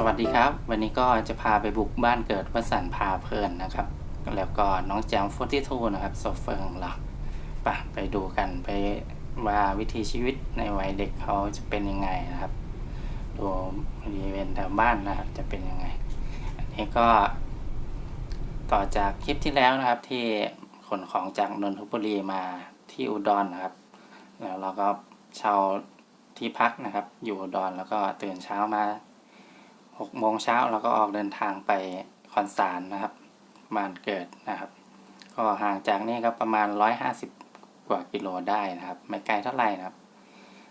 สวัสดีครับ วันนี้ก็จะพาไปบุกบ้านเกิดวสันพาเพลินนะครับ แล้วก็น้องแจมฟอร์ทูนะครับโซเฟอร์ของเราไปไปดูกันไปว่าวิถีชีวิตในวัยเด็กเขาจะเป็นยังไงนะครับ ดูบริเวณแถวบ้านนะครับ จะเป็นยังไง อันนี้ก็ ต่อจากคลิปที่แล้วนะครับ ที่ขนของจากนนทบุรีมาที่อุดรนะครับ แล้วเราก็เช่าที่พักนะครับ อยู่อุดรแล้วก็ตื่นเช้ามา หกโมงเช้าแล้วก็ออกเดินทางไปคอนสารนะครับบ้านเกิดนะครับ ก็ห่างจากนี่ก็ประมาณร้อยห้าสิบกว่ากิโลได้นะครับ ไม่ไกลเท่าไหร่นะครับ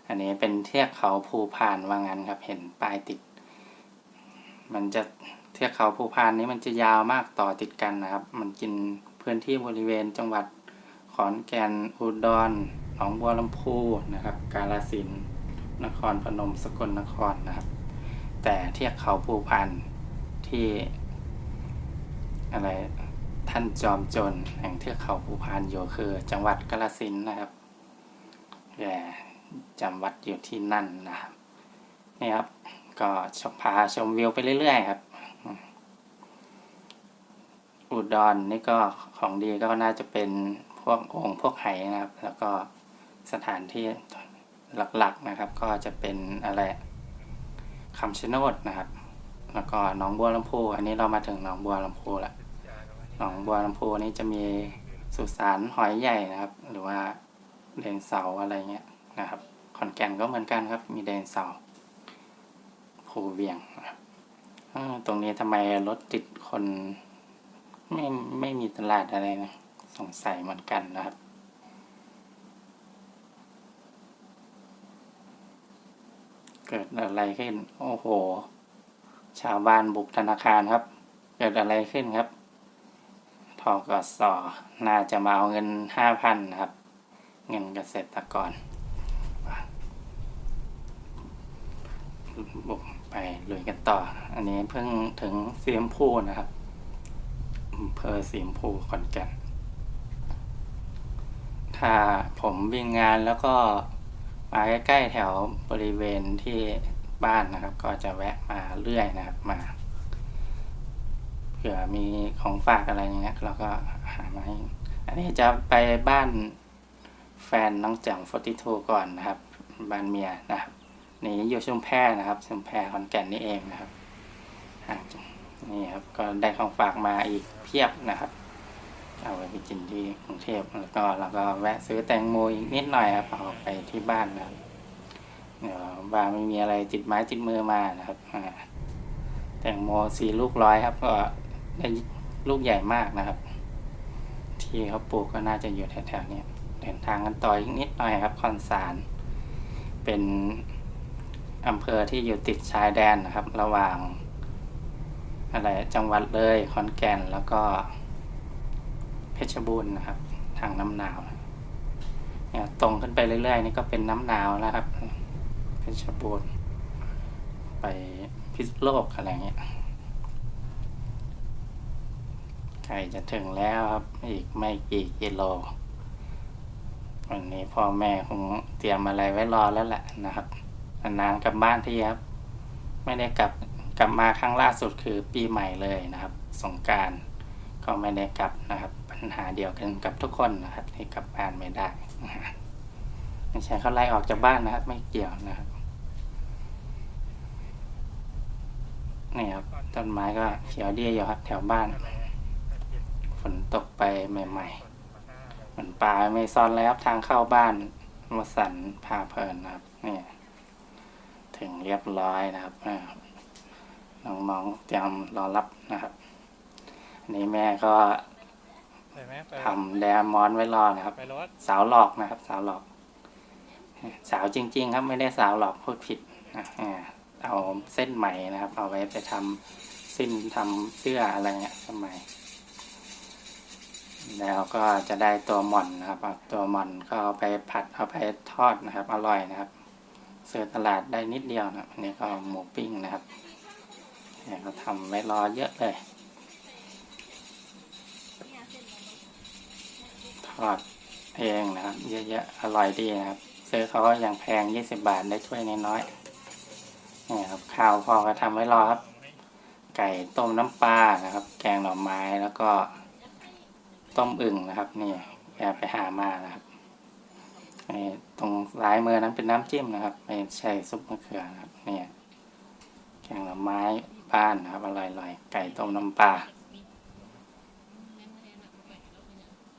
อันนี้เป็นเทือกเขาภูพานว่างั้นครับเห็นป้ายติด มันจะเทือกเขาภูพานนี้มันจะยาวมากต่อติดกันนะครับ มันกินพื้นที่บริเวณจังหวัดขอนแก่นอุดรหนองบัวลำพูนะครับ กาฬสินธุ์นครพนมสกลนครนะครับ แต่เทือกเขาภูพานที่อะไรท่านจอมโจรแห่งเทือกเขาภูพานอยู่คือ จังหวัดกาฬสินนะครับแกจำวัดอยู่ที่นั่นนะครับนี่ครับ ก็ชมพาชมวิวไปเรื่อยๆครับ อุดรนี่ก็ของดีก็น่าจะเป็นพวกองค์พวกไหนะครับ แล้วก็สถานที่หลักๆนะครับ ก็จะเป็นอะไร คำชะโนดนะครับ แล้วก็หนองบัวลำพู อันนี้เรามาถึงหนองบัวลำพูแล้วหนองบัวลำพูนี่จะมีสุสานหอยใหญ่นะครับ หรือว่าเดนเสาอะไรเงี้ยนะครับขอนแก่นก็เหมือนกันครับ มีเดนเสาภูเวียงนะครับตรงนี้ทำไมรถติดคนไม่ไม่มีตลาดอะไรนะ สงสัยเหมือนกันนะครับ เกิดอะไรขึ้น โอ้โห ชาวบ้านบุกธนาคารครับ เกิดอะไรขึ้นครับทกสน่าจะมาเอาเงินห้าพันครับ เงินเกษตรกรบุกไปลุยกันต่อ อันนี้เพิ่งถึงเสียมพูนะครับเภอเสียมพูขอนแก่นถ้าผมวิ่งงานแล้วก็ มาใกล้ๆแถวบริเวณที่บ้านนะครับ ก็จะแวะมาเรื่อยนะครับ มาเผื่อมีของฝากอะไรอย่างเงี้ยเราก็หามาให้อันนี้จะไปบ้านแฟนน้องแจ่มฟอติทูก่อนนะครับ บ้านเมียนะครับนี่อยู่ชุมแพนะครับชุมแพขอนแก่นนี่เองนะครับนี่ครับก็ได้ของฝากมาอีกเพียบนะครับ เอาไปกินที่กรุงเทพแล้วก็เราก็แวะซื้อแตงโมอีกนิดหน่อยครับเอาไปที่บ้านนะครับเดี๋ยวบ้านไม่มีอะไรติดไม้ติดมือมานะครับแตงโมสี่ลูกร้อยครับ ก็ได้ลูกใหญ่มากนะครับ ที่เขาปลูกก็น่าจะอยู่แถวๆนี้เดินทางกันต่ออีกนิดหน่อยครับคอนสารเป็นอำเภอที่อยู่ติดชายแดนนะครับ ระหว่างอะไรจังหวัดเลยขอนแก่นแล้วก็ เพชรบูรณ์นะครับ ทางน้ำหนาวเนี่ยตรงขึ้นไปเรื่อยๆนี่ก็เป็นน้ำหนาวแล้วครับ เพชรบูรณ์ไปพิษโลกอะไรเงี้ยใกล้จะถึงแล้วครับ อีกไม่กี่กิโลวันนี้พ่อแม่คงเตรียมอะไรไว้รอแล้วแหละนะครับนานๆกลับบ้านที่ครับ ไม่ได้กลับกลับมาครั้งล่าสุดคือปีใหม่เลยนะครับ สงการก็ไม่ได้กลับนะครับ ปัญหาเดียวกันกับทุกคนนะครับที่กลับบ้านไม่ได้ไม่ใช่เขาไล่ออกจากบ้านนะครับ ไม่เกี่ยวนะครับนี่ครับต้นไม้ก็เขียวดีอยู่ครับแถวบ้าน ฝนตกไปใหม่ๆเหมือนป่าไม่ซ่อนแล้วทางเข้าบ้านวสันพาเพลินนะครับนี่ถึงเรียบร้อยนะครับน้องๆเตรียมรอรับนะครับนนี้แม่ก็ ทำแดมอนไว้รอนะครับไปรถสาวหลอกนะครับ สาวหลอก สาวจริง ๆ ครับไม่ได้สาวหลอกพูดผิดนะอ่าเอาเส้นไหมนะครับ เอาไว้ไปทำสิ้นทำเสื้ออะไรเงี้ยสมัยแล้วก็จะได้ตัวหม่อนนะครับเอาตัวหม่อนก็เอาไปผัดเอาไปทอดนะครับ อร่อยนะครับซื้อตลาดได้นิดเดียวนะครับอันนี้ก็หมูปิ้งนะครับเนี่ยเขาทำไว้รอเยอะเลย ทอดเองนะครับ เยอะๆอร่อยดีนะครับ ซื้อเขาก็ยังแพง20บาทได้ถ้วยน้อยๆนี่ครับข้าวพอก็ทำไว้รอครับ ไก่ต้มน้ำปลานะครับ แกงหน่อไม้แล้วก็ ต้มอึ่งนะครับนี่แกไปหามานะครับตรงซ้ายมือนั้นเป็นน้ำจิ้มนะครับไม่ใช่ซุปมะเขือนะครับเนี่ยแกงหน่อไม้บ้านนะครับอร่อยๆไก่ต้มน้ำปลา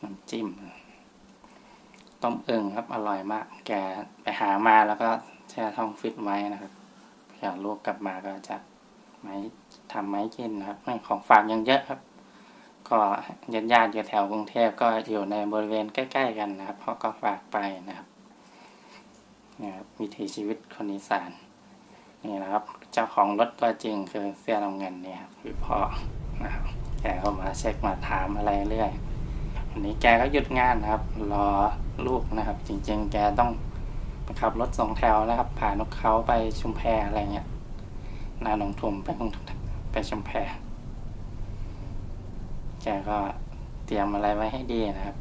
น้ำจิ้ม ต้มอึ่งครับ อร่อยมาก แกไปหามาแล้วก็แช่ท้องฟิตไว้นะครับเผื่อลูกกลับมาก็จะไม้ทำไม้กินนะครับของฝากยังเยอะครับ ก็ญาติญาติๆอยู่แถวกรุงเทพก็อยู่ในบริเวณใกล้ ๆ กันนะครับเขาก็ฝากไปนะครับนี่ครับวิถีชีวิตคนอีสานนี่นะครับ เจ้าของรถตัวจริงคือเสื้อน้ำเงินเนี่ยครับคือพ่อนะครับแกก็มาเช็คมาถามอะไรเรื่อย วันนี้แกก็หยุดงานนะครับ รอลูกนะครับ จริง ๆ แกต้องขับรถสองแถวนะครับ ผ่านนกเขาไปชุมแพอะไรเงี้ยนาหนองทุมไปตรงไปชุมแพแกก็เตรียมอะไรไว้ให้ดีนะครับ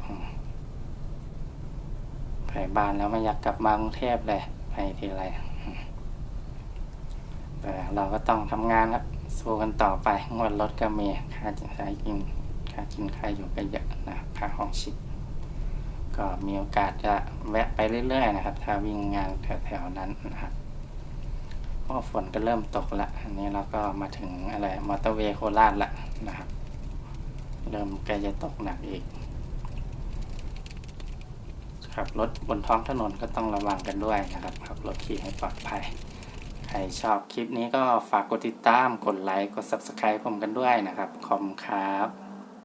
ไปบ้านแล้วไม่อยากกลับมากรุงเทพเลยไปทีไรแต่เราก็ต้องทำงานครับสู้กันต่อไปงวดรถก็มีค่าค่ากินากินค่าอยู่ก็เยอะนะครับค่าห้องชิปก็มีโอกาสจะแวะไปเรื่อย ๆ นะครับ ถ้าวิ่งงานแถวๆนั้นนะครับเพราะฝนก็เริ่มตกละอันนี้เราก็มาถึงอะไรมอเตอร์เวย์โคราชละนะครับ เริ่มใกล้จะตกหนักอีกขับรถบนท้องถนนก็ต้องระวังกันด้วยนะครับขับรถขี่ให้ปลอดภัย ใครชอบคลิปนี้ก็ฝากกดติดตาม กดไลค์ กด Subscribe ผมกันด้วยนะครับ ขอบคุณครับ